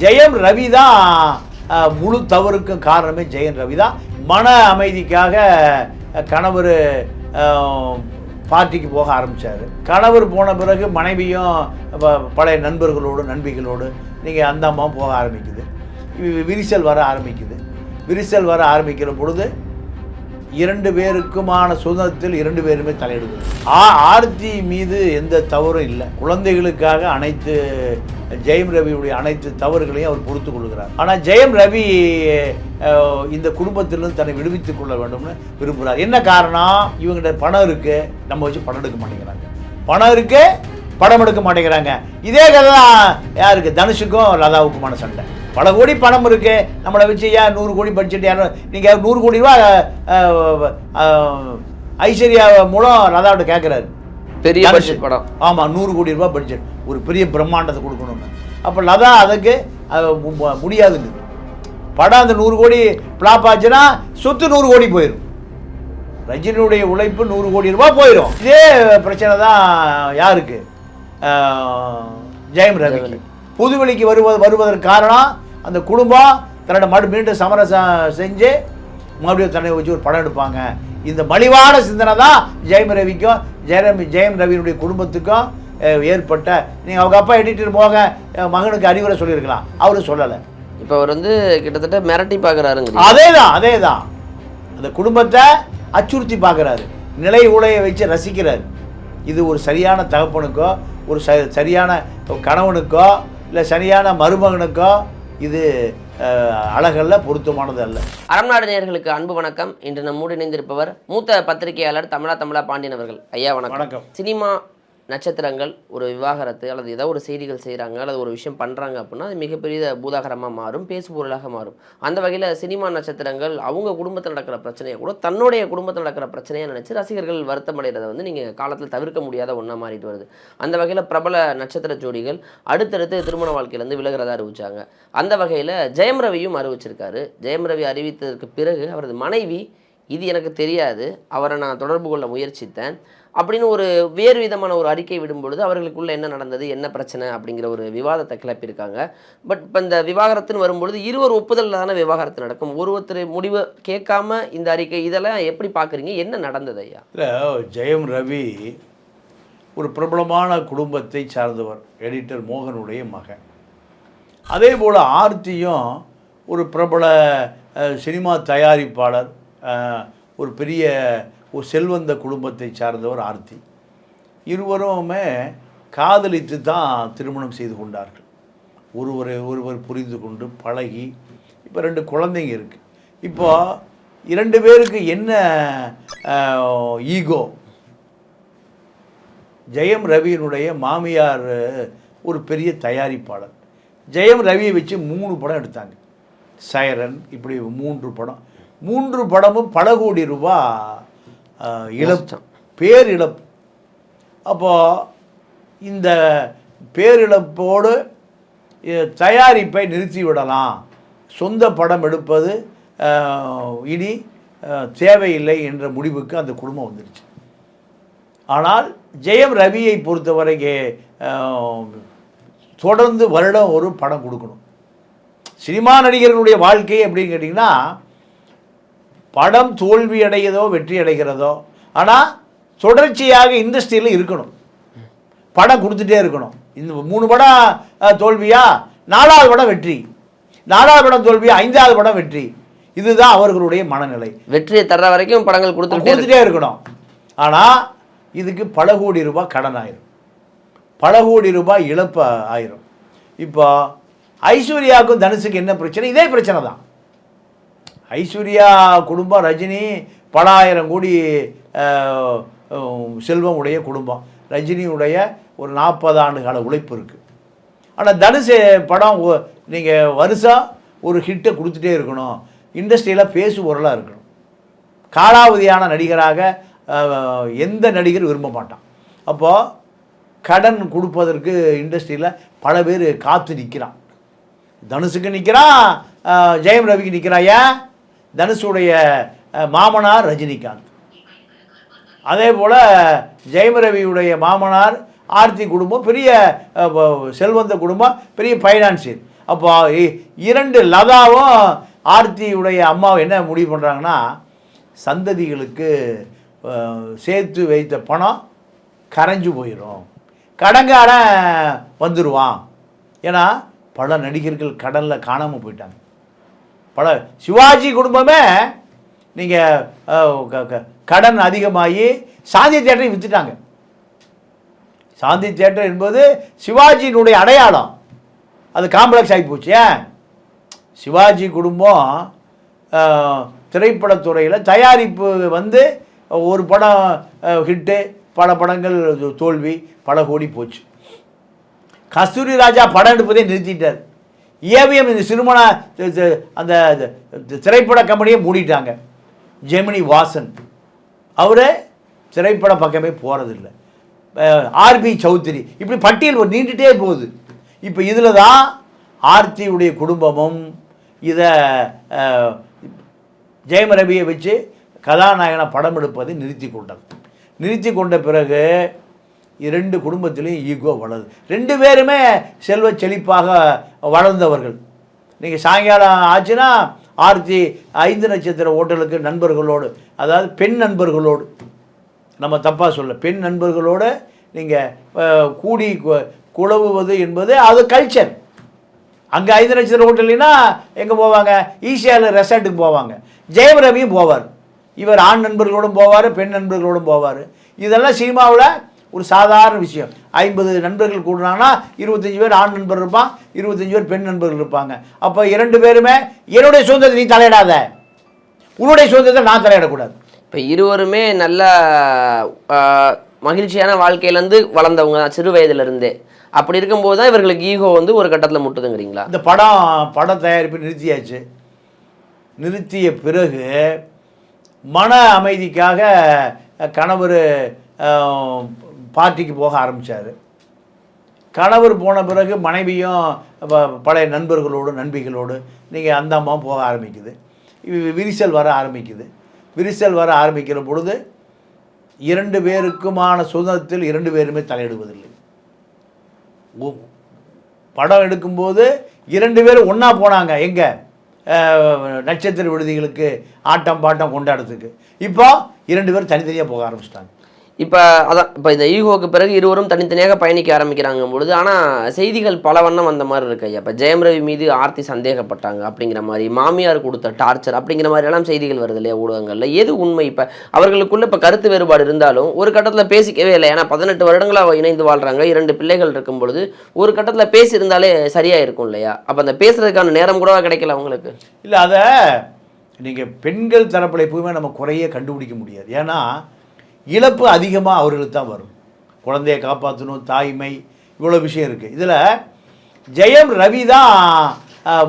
ஜெயம் ரவி தான் முழு தவறுக்கும் காரணமே ஜெயன் ரவி தான் மன அமைதிக்காக கணவர் பார்ட்டிக்கு போக ஆரம்பித்தார் கணவர் போன பிறகு மனைவியும் பழைய நண்பர்களோடு நண்பிகளோடு நீங்கள் அந்த அம்மாவும் போக ஆரம்பிக்குது. விரிசல் வர ஆரம்பிக்குது. விரிசல் வர ஆரம்பிக்கிற பொழுது இரண்டு பேருக்குமான சுதந்திரத்தில் இரண்டு பேருமே தலையிடுவது ஆ ஆர்த்தி மீது எந்த தவறும் இல்லை. குழந்தைகளுக்காக அனைத்து ஜெயம் ரவியுடைய அனைத்து தவறுகளையும் அவர் பொறுத்து கொள்கிறார். ஆனால் ஜெயம் ரவி இந்த குடும்பத்திலிருந்து தன்னை விடுவித்துக் கொள்ள வேண்டும்னு விரும்புகிறார். என்ன காரணம்? இவங்கிட்ட பணம் இருக்கு. நம்ம வச்சு பணம் எடுக்க மாட்டேங்கிறாங்க. பணம் இருக்கு படம் எடுக்க மாட்டேங்கிறாங்க. இதே கதை தான் யாருக்கு? தனுஷுக்கும் லதாவுக்குமான சண்டை. பல கோடி பணம் இருக்கு. நம்மளை வச்சு ஏன் நூறு கோடி பட்ஜெட் யாரும் நீங்கள் நூறு கோடி ரூபா ஐஸ்வர்யா மூலம் லதாவிட்ட கேட்குறாரு பெரிய பட்ஜெட் படம். ஆமாம் நூறு கோடி ரூபாய் பட்ஜெட். ஒரு பெரிய பிரம்மாண்டத்தை கொடுக்கணும்னு. அப்போ லதா அதுக்கு முடியாதுங்க படம் அந்த நூறு கோடி ஃப்ளாப் ஆச்சுன்னா சொத்து நூறு கோடி போயிடும் ரஜினியுடைய உழைப்பு நூறு கோடி ரூபாய் போயிடும் இதே பிரச்சனை தான் யாருக்கு? ஜெயம் ரவிக்கு. புதுவெளிக்கு வருவது வருவதற்கு காரணம் அந்த குடும்பம் தன்னோட மறு மீண்டும் சமரசம் செஞ்சு மறுபடியும் தன்னை வச்சு ஒரு படம் எடுப்பாங்க. இந்த மலிவான சிந்தனை தான் ஜெயம் ரவிக்கும் ஜெயம் ஜெயம் ரவியினுடைய குடும்பத்துக்கும் ஏற்பட்ட. நீங்கள் அவங்க அப்பா எடிட்டர் போக மகனுக்கு அறிவுரை சொல்லியிருக்கலாம். அவரும் சொல்லலை. இப்போ அவர் வந்து கிட்டத்தட்ட மிரட்டி பார்க்குறாருங்க அதே தான் அதே தான் அந்த குடும்பத்தை அச்சுறுத்தி பார்க்குறாரு நிலை உலையை வச்சு ரசிக்கிறார். இது ஒரு சரியான தகப்பனுக்கோ ஒரு ச சரியான கணவனுக்கோ இல்லை சரியான மருமகனுக்கோ இது அழகல்ல பொருத்தமானது அல்ல அறம்நாடு நேயர்களுக்கு அன்பு வணக்கம். இன்று நம்மோடு இணைந்திருப்பவர் மூத்த பத்திரிகையாளர் தமிழா தமிழா பாண்டியன் அவர்கள். ஐயா வணக்கம். வணக்கம். சினிமா நட்சத்திரங்கள் ஒரு விவாகரத்து அல்லது ஏதோ ஒரு செய்திகள் செய்கிறாங்க அல்லது ஒரு விஷயம் பண்ணுறாங்க அப்படின்னா அது மிகப்பெரிய பூதாகரமாக மாறும் பேசுபொருளாக மாறும். அந்த வகையில் சினிமா நட்சத்திரங்கள் அவங்க குடும்பத்தில் நடக்கிற பிரச்சனையை கூட தன்னுடைய குடும்பத்தில் நடக்கிற பிரச்சனையை நினச்சி ரசிகர்கள் வருத்தம் அடைகிறத வந்து நீங்கள் காலத்தில் தவிர்க்க முடியாத ஒன்றா மாறிட்டு வருது. அந்த வகையில் பிரபல நட்சத்திர ஜோடிகள் அடுத்தடுத்து திருமண வாழ்க்கையிலேருந்து விலகிறதா அறிவிச்சாங்க. அந்த வகையில் ஜெயம் ரவியும் அறிவிச்சிருக்காரு. ஜெயம் ரவி அறிவித்ததற்கு பிறகு அவரது மனைவி இது எனக்கு தெரியாது. அவரை நான் தொடர்பு கொள்ள முயற்சித்தேன். அப்படின்னு ஒரு வேறு விதமான ஒரு அறிக்கை விடும்பொழுது அவர்களுக்குள்ளே அவர்களுக்குள்ள என்ன நடந்தது என்ன பிரச்சனை அப்படிங்கிற ஒரு விவாதத்தை கிளப்பியிருக்காங்க. பட் இப்போ இந்த விவாகரத்துன்னு வரும்பொழுது இருவர் ஒப்புதலில் தானே விவாகரத்து நடக்கும். ஒருத்தர் முடிவு கேட்காம இந்த அறிக்கை இதெல்லாம் எப்படி பார்க்குறீங்க? என்ன நடந்தது ஐயா? இல்லை ஜெயம் ரவி ஒரு பிரபலமான குடும்பத்தை சார்ந்தவர் எடிட்டர் மோகனுடைய மகன். அதே போல் ஆர்த்தியும் ஒரு பிரபல சினிமா தயாரிப்பாளர் ஒரு பெரிய ஒரு செல்வந்த குடும்பத்தை சார்ந்தவர் ஆர்த்தி. இருவருமே காதலித்து தான் திருமணம் செய்து கொண்டார்கள். ஒருவரை ஒருவர் புரிந்து கொண்டு பழகி இப்போ ரெண்டு குழந்தைங்க இருக்குது இப்போ இரண்டு பேருக்கு என்ன ஈகோ? ஜெயம் ரவியினுடைய மாமியார் ஒரு பெரிய தயாரிப்பாளர். ஜெயம் ரவியை வச்சு மூணு படம் எடுத்தாங்க. சைரன் இப்படி மூன்று படம். மூன்று படமும் பல கோடி ரூபா இழப்பு பேரிழப்பு அப்போது இந்த பேரிழப்போடு தயாரிப்பை நிறுத்திவிடலாம். சொந்த படம் எடுப்பது இனி தேவையில்லை என்ற முடிவுக்கு அந்த குடும்பம் வந்துருச்சு ஆனால் ஜெயம் ரவியை பொறுத்தவரைக்கு தொடர்ந்து வருடம் ஒரு படம் கொடுக்கணும். சினிமா நடிகர்களுடைய வாழ்க்கை எப்படின்னு கேட்டிங்கன்னா படம் தோல்வி அடைகிறதோ வெற்றி அடைகிறதோ ஆனால் தொடர்ச்சியாக இண்டஸ்ட்ரியில் இருக்கணும். படம் கொடுத்துட்டே இருக்கணும். இந்த மூணு படம் தோல்வியா? நாலாவது படம் வெற்றி. நாலாவது படம் தோல்வியா ஐந்தாவது படம் வெற்றி. இதுதான் அவர்களுடைய மனநிலை. வெற்றியை தர்ற வரைக்கும் படங்கள் இருக்கு. கொடுத்துட்டே இருக்கணும். ஆனால் இதுக்கு பல கோடி ரூபாய் கடன் ஆயிரும். பல கோடி ரூபாய் இழப்பு ஆயிரும். இப்போ ஐஸ்வர்யாவுக்கும் தனுஷுக்கு என்ன பிரச்சனை? இதே பிரச்சனை தான் ஐஸ்வர்யா குடும்பம் ரஜினி பல ஆயிரம் கோடி செல்வம் உடைய குடும்பம். ரஜினியுடைய ஒரு நாற்பது ஆண்டு கால உழைப்பு இருக்குது ஆனால் தனுஷ் படம் நீங்கள் வருஷம் ஒரு ஹிட்டை கொடுத்துட்டே இருக்கணும். இண்டஸ்ட்ரியில் பேசுபொருளாக இருக்கணும். காலாவதியான நடிகராக எந்த நடிகர் விரும்ப மாட்டான். அப்போது கடன் கொடுப்பதற்கு இண்டஸ்ட்ரியில் பல பேர் காத்து நிற்கிறான் தனுஷுக்கு நிற்கிறான் ஜெயம் ரவிக்கு நிற்கிறான் ஏன்? தனுஷுடைய மாமனார் ரஜினிகாந்த். அதே போல் ஜெயம் ரவியுடைய மாமனார் ஆர்த்தி குடும்பம் பெரிய செல்வந்த குடும்பம் பெரிய ஃபைனான்சியல் அப்போ இ- இரண்டு லதாவும் ஆர்த்தியுடைய அம்மாவும் என்ன முடிவு பண்ணுறாங்கன்னா சந்ததிகளுக்கு சேர்த்து வைத்த பணம் கரைஞ்சு போயிடும் கடங்காரன் வந்துடுவான் ஏன்னா பல நடிகர்கள் கடலில் காணாமல் போயிட்டாங்க. பல சிவாஜி குடும்பமே நீங்கள் கடன் அதிகமாகி சாந்தி தேட்டரை விற்றுட்டாங்க சாந்தி தேட்டர் என்பது சிவாஜியினுடைய அடையாளம். அது காம்ப்ளெக்ஸ் ஆகி போச்சு ஏன்? சிவாஜி குடும்பம் திரைப்படத்துறையில் தயாரிப்பு வந்து ஒரு படம் ஹிட்டு பல படங்கள் தோல்வி பல கோடி போச்சு. கஸ்தூரி ராஜா படம் எடுப்பதே நிறுத்திட்டார். ஏவிஎம் இந்த சிறுமண அந்த திரைப்பட கம்பெனியை மூடிட்டாங்க. ஜெமினி வாசன். அவர் திரைப்பட பக்கமே போகிறதில்ல ஆர்பி சௌத்ரி. இப்படி பட்டியல் நீண்டுகிட்டே நீண்டுட்டே போகுது. இப்போ இதில் தான் ஆர்த்தியுடைய குடும்பமும் இதை ஜெயம ஜெயம் ரவியை வச்சு கதாநாயகனை படம் எடுப்பதை நிறுத்தி கொண்டது. நிறுத்தி கொண்ட பிறகு இரண்டு குடும்பத்திலையும் ஈகோ வளருது. ரெண்டு பேருமே செல்வ செழிப்பாக வளர்ந்தவர்கள். நீங்கள் சாயங்காலம் ஆச்சுன்னா ஆர்த்தி ஐந்து நட்சத்திர ஓட்டலுக்கு நண்பர்களோடு அதாவது பெண் நண்பர்களோடு நம்ம தப்பாக சொல்ல பெண் நண்பர்களோடு நீங்கள் கூடி கு- குழவுவது என்பது அது கல்ச்சர் அங்கே ஐந்து நட்சத்திர ஹோட்டல்னா எங்கே போவாங்க? ஈஸியாக ரெசார்ட்டுக்கு போவாங்க. ஜெயம் ரவியும் போவார். இவர் ஆண் நண்பர்களோடும் போவார் பெண் நண்பர்களோடும் போவார். இதெல்லாம் சினிமாவில் ஒரு சாதாரண விஷயம். ஐம்பது நண்பர்கள் கூடுனாங்கன்னா இருபத்தஞ்சி பேர் ஆண் நண்பர் இருப்பான் இருபத்தஞ்சி பேர் பெண் நண்பர்கள் இருப்பாங்க. அப்போ இரண்டு பேருமே என்னுடைய சுதந்திரத்தை நீ தலையிடாத. உன்னுடைய சுதந்திரத்தை நான் தலையிடக்கூடாது. இப்போ இருவருமே நல்ல மகிழ்ச்சியான வாழ்க்கையிலேருந்து வளர்ந்தவங்க தான் சிறு வயதிலிருந்தே. அப்படி இருக்கும்போது தான் இவர்களுக்கு ஈகோ வந்து ஒரு கட்டத்தில் முட்டுதுங்கிறீங்களா? இந்த படம் படம் தயாரிப்பு நிறுத்தியாச்சு. நிறுத்திய பிறகு மன அமைதிக்காக கணவர் பார்ட்டிக்கு போக ஆரம்பித்தார் கணவர் போன பிறகு மனைவியும் பழைய நண்பர்களோடு நண்பிகளோடு நீங்கள் அந்த அம்மாவும் போக ஆரம்பிக்குது. விரிசல் வர ஆரம்பிக்குது. விரிசல் வர ஆரம்பிக்கிற பொழுது இரண்டு பேருக்குமான சுதந்திரத்தில் இரண்டு பேருமே தலையிடுவதில்லை. படம் எடுக்கும்போது இரண்டு பேரும் ஒன்றா போனாங்க எங்கே? நட்சத்திர விடுதிகளுக்கு ஆட்டம் பாட்டம் கொண்டாடுறதுக்கு. இப்போ இரண்டு பேரும் தனித்தனியாக போக ஆரம்பிச்சிட்டாங்க. இப்போ அதான் இப்போ இந்த ஈகோவுக்கு பிறகு இருவரும் தனித்தனியாக பயணிக்க ஆரம்பிக்கிறாங்க பொழுது ஆனால் செய்திகள் பல வண்ணம் வந்த மாதிரி இருக்கு ஐயா. இப்போ ஜெயம் ரவி மீது ஆர்த்தி சந்தேகப்பட்டாங்க அப்படிங்கிற மாதிரி மாமியார் கொடுத்த டார்ச்சர் அப்படிங்கிற மாதிரி எல்லாம் செய்திகள் வருது இல்லையா ஊடகங்களில். எது உண்மை? இப்போ அவர்களுக்குள்ள இப்போ கருத்து வேறுபாடு இருந்தாலும் ஒரு கட்டத்தில் பேசிக்கவே இல்லை. ஏன்னா பதினெட்டு வருடங்களாக இணைந்து வாழ்கிறாங்க இரண்டு பிள்ளைகள் இருக்கும் பொழுது ஒரு கட்டத்தில் பேசியிருந்தாலே சரியாக இருக்கும் இல்லையா? அப்போ அந்த பேசுறதுக்கான நேரம் கூட கிடைக்கல அவங்களுக்கு? இல்லை அதை நீங்கள் பெண்கள் தரப்பில் எப்பவுமே நம்ம குறைய கண்டுபிடிக்க முடியாது. ஏன்னா இழப்பு அதிகமாக அவர்களுக்கு தான் வரும். குழந்தைய காப்பாற்றணும் தாய்மை இவ்வளோ விஷயம் இருக்குது இதில் ஜெயம் ரவி தான்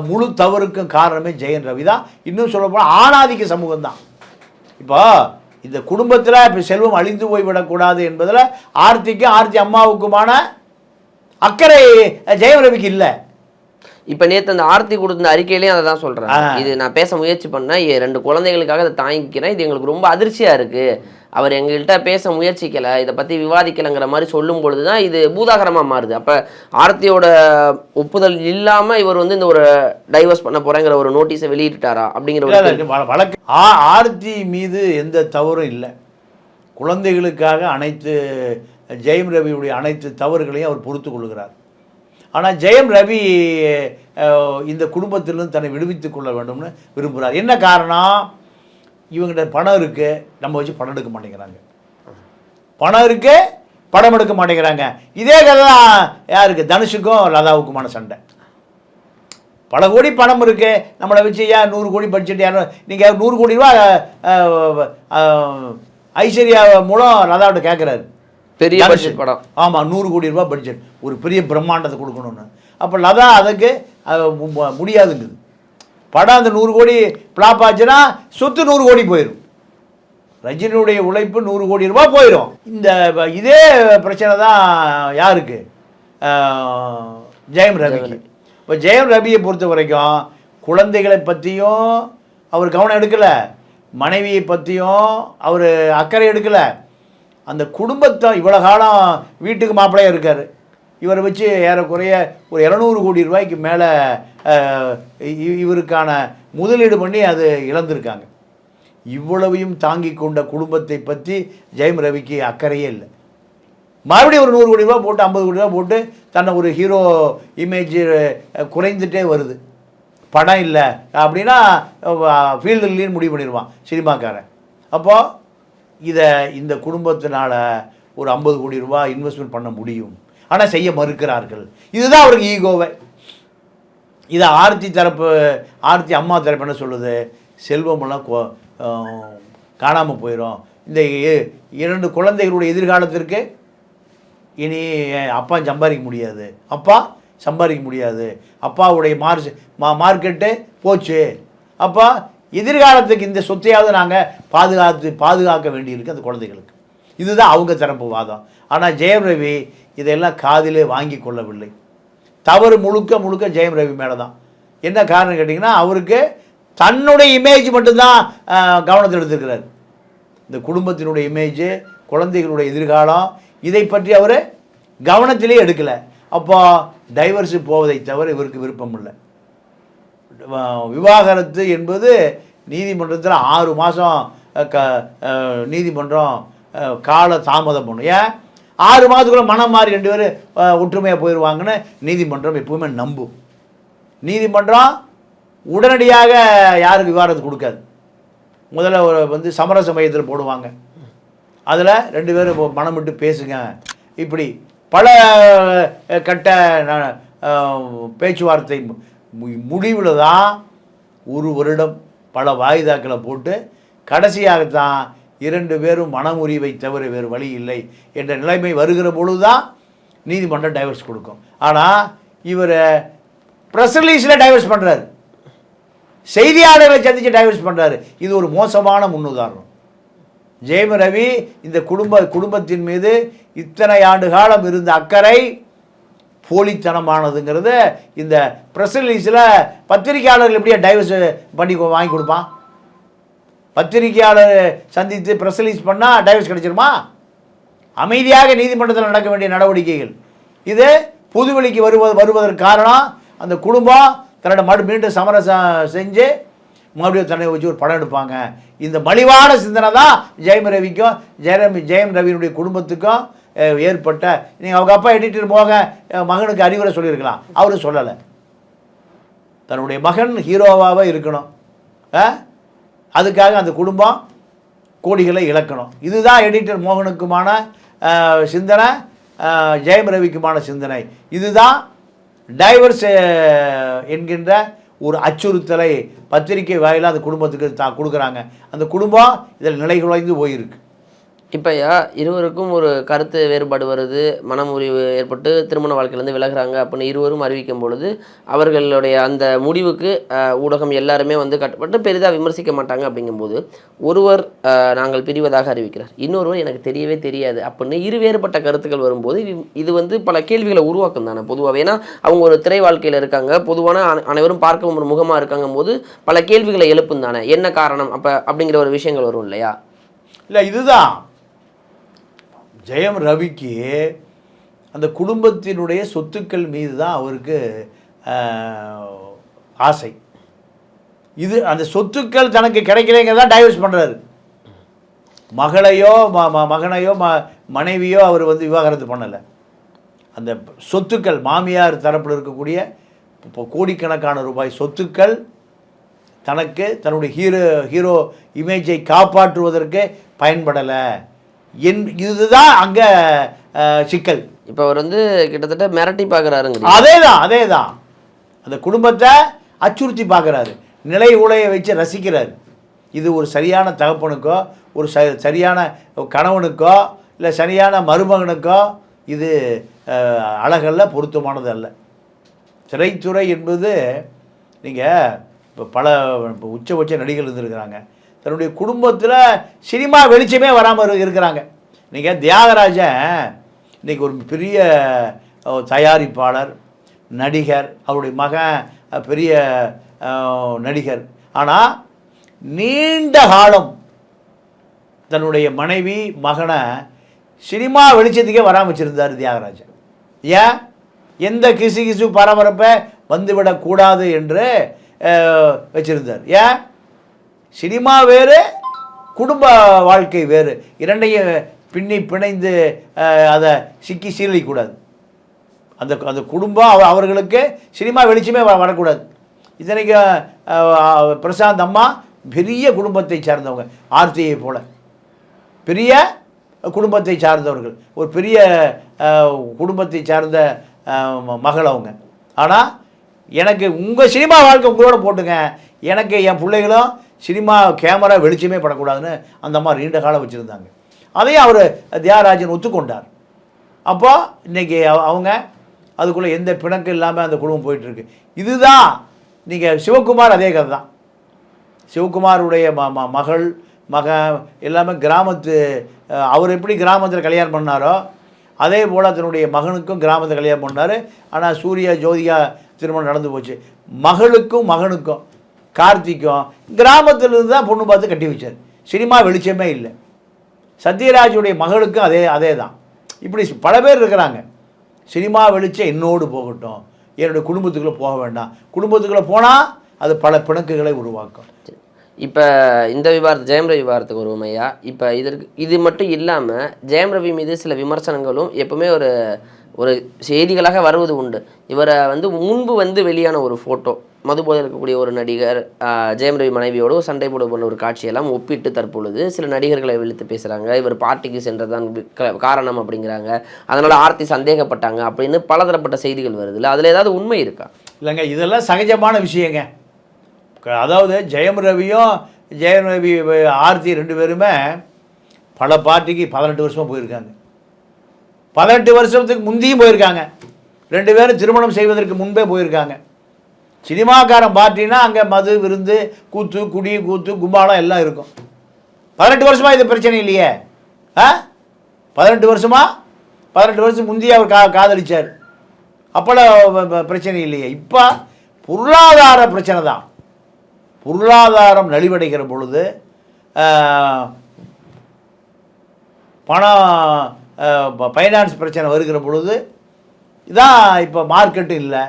முழு தவறுக்கும் காரணமே ஜெயம் ரவி தான். இன்னும் சொல்லப்போனால் ஆணாதிக்க சமூகம் தான். இப்போ இந்த குடும்பத்தில் இப்போ செல்வம் அழிந்து போய்விடக்கூடாது என்பதில் ஆர்த்திக்கும் ஆர்த்தி அம்மாவுக்குமான அக்கறை ஜெயம் ரவிக்கு இல்லை. இப்போ நேற்று அந்த ஆர்த்தி கொடுத்த அறிக்கையிலையும் அதை தான் சொல்கிறேன். இது நான் பேச முயற்சி பண்ணேன். ரெண்டு குழந்தைகளுக்காக இதை தாங்கிக்கிறேன். இது எங்களுக்கு ரொம்ப அதிர்ச்சியாக இருக்குது அவர் எங்கள்கிட்ட பேச முயற்சிக்கலை. இதை பற்றி விவாதிக்கலைங்கிற மாதிரி சொல்லும் பொழுது தான் இது பூதாகரமாக மாறுது. அப்போ ஆர்த்தியோட ஒப்புதல் இல்லாமல் இவர் வந்து இந்த ஒரு டைவர்ஸ் பண்ண போகிறேங்கிற ஒரு நோட்டீஸை வெளியிட்டாரா அப்படிங்கிற ஒரு வழக்கு. ஆர்த்தி மீது எந்த தவறும் இல்லை. குழந்தைகளுக்காக அனைத்து ஜெயம் ரவியுடைய அனைத்து தவறுகளையும் அவர் பொறுத்து கொள்கிறார். ஆனால் ஜெயம் ரவி இந்த குடும்பத்திலிருந்து தன்னை விடுவித்துக் கொள்ள வேண்டும்னு விரும்புகிறார் என்ன காரணம்? இவங்ககிட்ட பணம் இருக்குது நம்ம வச்சு படம் எடுக்க மாட்டேங்கிறாங்க. பணம் இருக்குது படம் எடுக்க மாட்டேங்கிறாங்க. இதே கதை தான் யாருக்கு? தனுஷுக்கும் லதாவுக்குமான சண்டை. பல கோடி பணம் இருக்குது நம்மளை வச்சு ஏன் நூறு கோடி பட்ஜெட் யாரும் நீங்கள் நூறு கோடி ரூபா ஐஸ்வர்யா மூலம் லதாவிட்ட கேட்குறாரு பெரிய பட்ஜெட் படம். ஆமாம் நூறு கோடி ரூபாய் பட்ஜெட் ஒரு பெரிய பிரம்மாண்டத்தை கொடுக்கணும்னு. அப்போ லதா அதுக்கு முடியாதுங்குது. படம் அந்த நூறு கோடி ஃப்ளாப் ஆச்சுன்னா சொத்து நூறு கோடி போயிடும் ரஜினியுடைய உழைப்பு நூறு கோடி ரூபாய் போயிடும் இந்த இதே பிரச்சனை தான் யாருக்கு? ஜெயம் ரவிக்கு. இப்போ ஜெயம் ரவியை பொறுத்த வரைக்கும் குழந்தைகளை பற்றியும் அவர் கவனம் எடுக்கலை. மனைவியை பற்றியும் அவர் அக்கறை எடுக்கலை. அந்த குடும்பத்தை இவ்வளோ காலம் வீட்டுக்கு மாப்பிள்ளையாக இருக்கார். இவரை வச்சு ஏறக்குறைய ஒரு இரநூறு கோடி ரூபாய்க்கு மேலே இவருக்கான முதலீடு பண்ணி அது இழந்திருக்காங்க. இவ்வளவையும் தாங்கி கொண்ட குடும்பத்தை பற்றி ஜெயம் ரவிக்கு அக்கறையே இல்லை. மறுபடியும் ஒரு நூறு கோடி ரூபா போட்டு ஐம்பது கோடி ரூபா போட்டு தன்னை ஒரு ஹீரோ இமேஜ் குறைந்துட்டே வருது. படம் இல்லை அப்படின்னா ஃபீல்டு இல்லைன்னு முடிவு பண்ணிடுவான் சினிமாக்காரன். அப்போது இதை இந்த குடும்பத்தினால் ஒரு ஐம்பது கோடி ரூபா இன்வெஸ்ட்மெண்ட் பண்ண முடியும். ஆனால் செய்ய மறுக்கிறார்கள். இதுதான் அவருக்கு ஈகோவை. இதை ஆர்த்தி தரப்பு ஆர்த்தி அம்மா தரப்பு என்ன சொல்லுது? செல்வமெல்லாம் கோ காணாமல் போயிடும் இந்த இரண்டு குழந்தைகளுடைய எதிர்காலத்திற்கு இனி அப்பா சம்பாதிக்க முடியாது. அப்பா சம்பாதிக்க முடியாது. அப்பாவுடைய மார்க் மா மார்க்கெட்டு போச்சு. அப்பா எதிர்காலத்துக்கு இந்த சொத்தையாவது நாங்கள் பாதுகாத்து பாதுகாக்க வேண்டியிருக்கு அந்த குழந்தைகளுக்கு. இதுதான் அவங்க தரப்பு வாதம். ஆனால் ஜெயம் ரவி இதெல்லாம் காதிலே வாங்கி கொள்ளவில்லை. தவறு முழுக்க முழுக்க ஜெயம் ரவி மேலே தான் என்ன காரணம் கேட்டிங்கன்னா அவருக்கு தன்னுடைய இமேஜ் மட்டும்தான் கவனத்தில் எடுத்திருக்கிறார். இந்த குடும்பத்தினுடைய இமேஜ் குழந்தைகளுடைய எதிர்காலம் இதை பற்றி அவர் கவனத்திலே எடுக்கலை. அப்போ டைவர்ஸு போவதை தவிர இவருக்கு விருப்பம் இல்லை விவாகரத்து என்பது நீதிமன்றத்தில் ஆறு மாதம் க நீதிமன்றம் கால தாமதம் பண்ணும். ஏன்? ஆறு மாதத்துக்குள்ளே மனம் மாறி ரெண்டு பேரும் ஒற்றுமையாக போயிடுவாங்கன்னு நீதிமன்றம் எப்பவுமே நம்பும். நீதிமன்றம் உடனடியாக யாருக்கு விவாதத்து கொடுக்காது. முதல்ல ஒரு வந்து சமரச மையத்தில் போடுவாங்க. அதில் ரெண்டு பேரும் இப்போ மனம் விட்டு பேசுங்க. இப்படி பல கட்ட பேச்சுவார்த்தை முடிவில் தான் ஒரு வருடம் பல வாய்தாக்களை போட்டு கடைசியாகத்தான் இரண்டு பேரும் மனமுறிவை தவிர வேறு வழி இல்லை என்ற நிலைமை வருகிற பொழுது தான் நீதிமன்றம் டைவர்ஸ் கொடுக்கும். ஆனால் இவர் ப்ரெஸ் ரிலீஸில் டைவர்ஸ் பண்ணுறாரு செய்தியாளர்களை சந்தித்து டைவர்ஸ் பண்ணுறாரு இது ஒரு மோசமான முன்னுதாரணம். ஜெயம் ரவி இந்த குடும்ப குடும்பத்தின் மீது இத்தனை ஆண்டு காலம் இருந்த அக்கறை போலித்தனமானதுங்கிறத இந்த ப்ரெஸ் ரிலீஸில் பத்திரிகையாளர்கள் எப்படியா டைவர்ஸ் பண்ணி வாங்கி கொடுப்பான்? பத்திரிகையாளர் சந்தித்து ப்ரெஸ் ரிலீஸ் பண்ணால் டைவர்ஸ் கிடைச்சிருமா? அமைதியாக நீதிமன்றத்தில் நடக்க வேண்டிய நடவடிக்கைகள். இது புதுவெளிக்கு வருவது வருவதற்கு காரணம் அந்த குடும்பம் தன்னோட மறு மீண்டும் சமரசம் செஞ்சு மறுபடியும் தன்னை வச்சு ஒரு படம் எடுப்பாங்க. இந்த மலிவான சிந்தனை தான் ஜெயம் ரவிக்கும் ஜெயம் ஜெயம் ரவியினுடைய குடும்பத்துக்கும் ஏற்பட்ட நீங்கள் அவங்க அப்பா எடிட்டர் போக மகனுக்கு அறிவுரை சொல்லியிருக்கலாம். அவரும் சொல்லலை. தன்னுடைய மகன் ஹீரோவாக இருக்கணும். ஆ? அதுக்காக அந்த குடும்பம் கோடிகளை இழக்கணும். இதுதான் எடிட்டர் மோகனுக்குமான சிந்தனை ஜெயம் ரவிக்குமான சிந்தனை. இதுதான் டைவர்ஸ் என்கின்ற ஒரு அச்சுறுத்தலை பத்திரிகை வாயிலாக அந்த குடும்பத்துக்கு தான் கொடுக்குறாங்க. அந்த குடும்பம் இதில் நிலை குலைந்து போயிருக்கு. இப்போ இருவருக்கும் ஒரு கருத்து வேறுபாடு வருது மனமுறிவு ஏற்பட்டு திருமண வாழ்க்கையிலேருந்து விலகுறாங்க அப்படின்னு இருவரும் அறிவிக்கும் பொழுது அவர்களுடைய அந்த முடிவுக்கு ஊடகம் எல்லாருமே வந்து கட்டுப்பட்டு பெரிதாக விமர்சிக்க மாட்டாங்க அப்படிங்கும்போது ஒருவர் நாங்கள் பிரிவதாக அறிவிக்கிறார். இன்னொருவர் எனக்கு தெரியவே தெரியாது அப்படின்னு இரு வேறுபட்ட கருத்துக்கள் வரும்போது இது- வந்து பல கேள்விகளை உருவாக்கும் தானே பொதுவாகவே ஏன்னா அவங்க ஒரு திரை வாழ்க்கையில் இருக்காங்க பொதுவான அனைவரும் பார்க்கவும் ஒரு முகமாக இருக்காங்க போது பல கேள்விகளை எழுப்பும் தானே. என்ன காரணம்? அப்போ அப்படிங்கிற ஒரு விஷயங்கள் வரும் இல்லையா? இல்லை இதுதான். ஜெயம் ரவிக்கு அந்த குடும்பத்தினுடைய சொத்துக்கள் மீது தான் அவருக்கு ஆசை. இது அந்த சொத்துக்கள் தனக்கு கிடைக்கலைங்கிறதா டைவர்ஸ் பண்ணுறாரு மகளையோ ம ம- மகனையோ ம மனைவியோ அவர் வந்து விவாகரத்து பண்ணலை. அந்த சொத்துக்கள் மாமியார் தரப்பில் இருக்கக்கூடிய இப்போ கோடிக்கணக்கான ரூபாய் சொத்துக்கள் தனக்கு தன்னுடைய ஹீரோ ஹீரோ இமேஜை காப்பாற்றுவதற்கு பயன்படலை. என் இதுதான் அங்கே சிக்கல். இப்போ அவர் வந்து கிட்டத்தட்ட மிரட்டி பார்க்குறாருங்க அதே தான் அதே தான் அந்த குடும்பத்தை அச்சுறுத்தி பார்க்குறாரு நிலை உலையை வச்சு ரசிக்கிறார். இது ஒரு சரியான தகப்பனுக்கோ ஒரு ச சரியான கணவனுக்கோ இல்லை சரியான மருமகனுக்கோ இது அழகல்ல பொருத்தமானது அல்ல திரைத்துறை என்பது நீங்கள் இப்போ பல இப்போ உச்சபட்ச நடிகர்கள் இருந்திருக்கிறாங்க. தன்னுடைய குடும்பத்தில் சினிமா வெளிச்சமே வராமல் இருக்கிறாங்க. நீங்கள் தியாகராஜன் இன்றைக்கி ஒரு பெரிய தயாரிப்பாளர் நடிகர் அவருடைய மகன் பெரிய நடிகர். ஆனால் நீண்ட காலம் தன்னுடைய மனைவி மகனை சினிமா வெளிச்சத்துக்கே வராமல் வச்சுருந்தார் தியாகராஜன் ஏன்? எந்த கிசு கிசு பரபரப்பை வந்துவிடக்கூடாது என்று வச்சுருந்தார் வச்சிருந்தார். ஏன்? சினிமா வேறு குடும்ப வாழ்க்கை வேறு. இரண்டையும் பின்னி பிணைந்து அதை சிக்கி சீரழிக்கூடாது அந்த அந்த குடும்பம் அவ- அவர்களுக்கு சினிமா வெளிச்சமே வரக்கூடாது. இத்தனைக்கு பிரசாந்த் அம்மா பெரிய குடும்பத்தை சார்ந்தவங்க ஆர்த்தியை போல. பெரிய குடும்பத்தை சார்ந்தவர்கள். ஒரு பெரிய குடும்பத்தை சார்ந்த மகள் அவங்க. ஆனால் எனக்கு உங்கள் சினிமா வாழ்க்கை உங்களோட போட்டுங்க. எனக்கு என் பிள்ளைகளும் சினிமா கேமரா வெளிச்சமே படக்கூடாதுன்னு அந்த அம்மா நீண்ட காலம் வச்சுருந்தாங்க. அதையும் அவர் தியாகராஜன் ஒத்துக்கொண்டார். அப்போ இன்றைக்கி அவங்க அதுக்குள்ளே எந்த பிணக்கும் இல்லாமல் அந்த குடும்பம் போயிட்டுருக்கு. இதுதான் நீங்கள் சிவகுமார் அதே கதை தான் சிவகுமாருடைய ம ம மகள் மக எல்லாமே கிராமத்து அவர் எப்படி கிராமத்தில் கல்யாணம் பண்ணாரோ அதே போல் தன்னுடைய மகனுக்கும் கிராமத்தில் கல்யாணம் பண்ணார். ஆனால் சூர்யா ஜோதிகா திருமணம் நடந்து போச்சு. மகளுக்கும் மகனுக்கும் கார்த்திக்கும் கிராமத்திலிருந்து தான் பொண்ணு பார்த்து கட்டி வச்சார். சினிமா வெளிச்சமே இல்லை. சத்யராஜுடைய மகளுக்கும் அதே அதே தான் இப்படி பல பேர் இருக்கிறாங்க. சினிமா வெளிச்சம் என்னோடு போகட்டும். என்னுடைய குடும்பத்துக்குள்ளே போக வேண்டாம். குடும்பத்துக்குள்ளே போனால் அது பல பிணக்குகளை உருவாக்கும். இப்போ இந்த விவாதத்து ஜெயம் ரவி விவாதத்துக்கு வருவோம் ஐயா. இப்போ இதற்கு இது மட்டும் இல்லாமல் ஜெயம் ரவி மீது சில விமர்சனங்களும் எப்பவுமே ஒரு ஒரு செய்திகளாக வருவது உண்டு. இவரை வந்து முன்பு வந்து வெளியான ஒரு ஃபோட்டோ மதுபோதை இருக்கக்கூடிய ஒரு நடிகர் ஜெயம் ரவி மனைவியோடு சண்டை போட போன ஒரு காட்சியெல்லாம் ஒப்பிட்டு தற்பொழுது சில நடிகர்களை விழுத்து பேசுகிறாங்க இவர் பார்ட்டிக்கு சென்றதான் காரணம் அப்படிங்கிறாங்க. அதனால் ஆர்த்தி சந்தேகப்பட்டாங்க அப்படின்னு பலதரப்பட்ட செய்திகள் வருது. இல்லை அதில் ஏதாவது உண்மை இருக்கா? இல்லைங்க இதெல்லாம் சகஜமான விஷயங்க. அதாவது ஜெயம் ரவியும் ஜெயம் ரவி ஆர்த்தி ரெண்டு பேருமே பல பார்ட்டிக்கு பதினெட்டு வருஷமாக போயிருக்காங்க. பதினெட்டு வருஷத்துக்கு முந்தியும் போயிருக்காங்க. ரெண்டு பேரும் திருமணம் செய்வதற்கு முன்பே போயிருக்காங்க. சினிமாக்காரன் பார்ட்டினா அங்கே மது விருந்து கூத்து குடி கூத்து கும்பாலம் எல்லாம் இருக்கும். பதினெட்டு வருஷமா இது பிரச்சனை இல்லையே? ஆ? பதினெட்டு வருஷமா? பதினெட்டு வருஷம் முந்தைய அவர் கா காதலிச்சார். அப்போல்லாம் பிரச்சனை இல்லையே. இப்போ பொருளாதார பிரச்சனை தான். பொருளாதாரம் நலிவடைகிற பொழுது பணம் ஃபைனான்ஸ் பிரச்சனை வருகிற பொழுது இதான் இப்போ மார்க்கெட்டு இல்லை.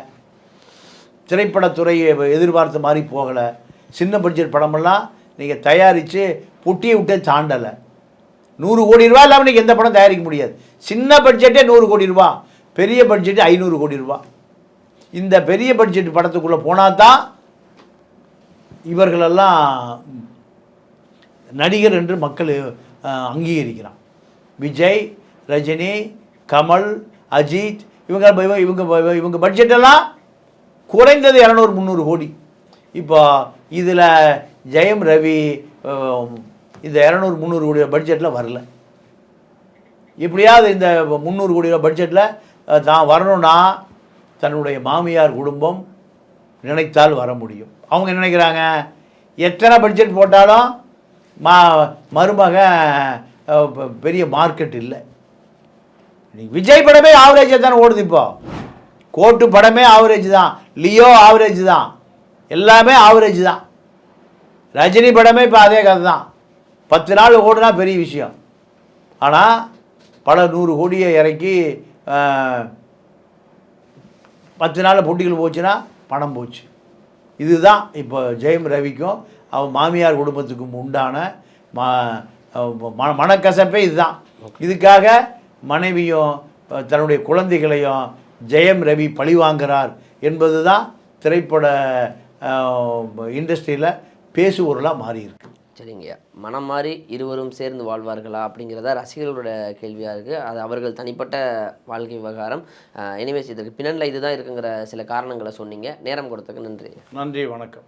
திரைப்படத்துறை எதிர்பார்த்த மாதிரி போகலை. சின்ன பட்ஜெட் படமெல்லாம் நீங்கள் தயாரித்து புட்டியை விட்டே தாண்டலை. நூறு கோடி ரூபா இல்லாமல் நீங்கள் எந்த படம் தயாரிக்க முடியாது. சின்ன பட்ஜெட்டே நூறு கோடி ரூபா பெரிய பட்ஜெட்டு ஐநூறு கோடி ரூபா. இந்த பெரிய பட்ஜெட் படத்துக்குள்ளே போனால் தான் இவர்களெல்லாம் நடிகர் என்று மக்கள் அங்கீகரிக்கிறான். விஜய் ரஜினி கமல் அஜித் இவங்க இவங்க- இவங்க இவங்க பட்ஜெட்டெல்லாம் குறைந்தது இரநூறு முந்நூறு கோடி. இப்போ இதில் ஜெயம் ரவி இந்த இரநூறு முந்நூறு கோடி பட்ஜெட்டில் வரல. எப்படியாவது இந்த முந்நூறு கோடி பட்ஜெட்டில் தான் வரணும்னா தன்னுடைய மாமியார் குடும்பம் நினைத்தால் வர முடியும். அவங்க என்ன நினைக்கிறாங்க? எத்தனை பட்ஜெட் போட்டாலும் மா மருமக பெரிய மார்க்கெட் இல்லை. விஜய் படமே ஆவரேஜாக தானே ஓடுது இப்போ. கோட்டு படமே ஆவரேஜ் தான். லியோ ஆவரேஜ் தான். எல்லாமே ஆவரேஜ் தான். ரஜினி படமே இப்போ அதே கதை தான். பத்து நாள் ஓடுனா பெரிய விஷயம். ஆனால் பல நூறு கோடியை இறக்கி பத்து நாள் போட்டிகள் போச்சுன்னா பணம் போச்சு. இதுதான் இப்போ ஜெயம் ரவிக்கும் அவன் மாமியார் குடும்பத்துக்கும் உண்டான ம மனக்கசப்பே இதுதான். இதுக்காக மனைவியும் தன்னுடைய குழந்தைகளையும் ஜெயம் ரவி பழிவாங்குறார் என்பது தான் திரைப்பட இண்டஸ்ட்ரியில் பேசுபொருளாக மாறியிருக்கு. சரிங்கய்யா மனம் மாறி இருவரும் சேர்ந்து வாழ்வார்களா அப்படிங்கிறதா ரசிகர்களோட கேள்வியாக இருக்குது அது அவர்கள் தனிப்பட்ட வாழ்க்கை விவகாரம். எனிவேஸ் இதற்கு பின்னணியில் இதுதான் இருக்குங்கிற சில காரணங்களை சொன்னீங்க. நேரம் கொடுத்ததுக்கு நன்றி. நன்றி வணக்கம்.